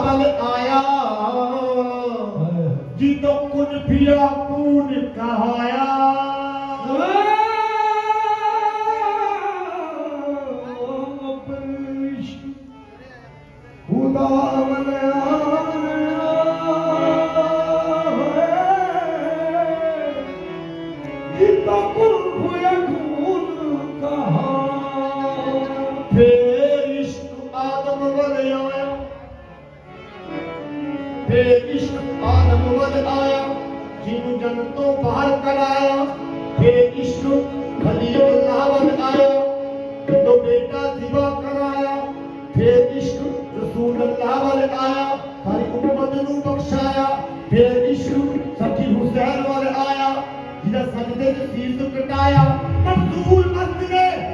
ਵੱਲ ਆਇਆ। ਜਿਤੋ ਕੁਨ ਫਿਆ ਪੂਨ ਕਹਾਇਆ। ਖੁਦਾ ਵਲਿਆ ਜਿਤੋ ਕੁਨ ਫਿਆ ਪੂਨ ਕਹਾਇਆ ਫੇਰ ਇਸ਼ਕ ਆਦਮ ਵਲਿਆ ਵੱਲ ਆਇਆ ਜਿਹਨੂੰ ਜਨਮ ਤੋਂ ਬਾਹਰ ਕਰਾਇਆ ਫੇਰ ਇਸ਼ਕ ਖਲੀਲੁੱਲਾਹ ਵੱਲ ਆਇਆ ਜਦੋਂ ਬੇਟਾ ਜ਼ਿਬਾ ਕਰਾਇਆ ਫੇਰ ਇਸ਼ਕ ਰਸੂਲ ਅੱਲਾਹ ਵੱਲ ਆਇਆ ਸਾਰੀ ਉਮਤ ਨੂੰ ਬਖਸ਼ਾਇਆ ਫੇਰ ਇਸ਼ਕ ਸੱਚੀ ਹੁਸੈਨ ਵੱਲ ਆਇਆ ਜਿਹਦਾ ਸਜਦੇ ਚ ਸੀਸ ਕਟਾਇਆ ਮਨਸੂਰ ਮਤ ਨੇ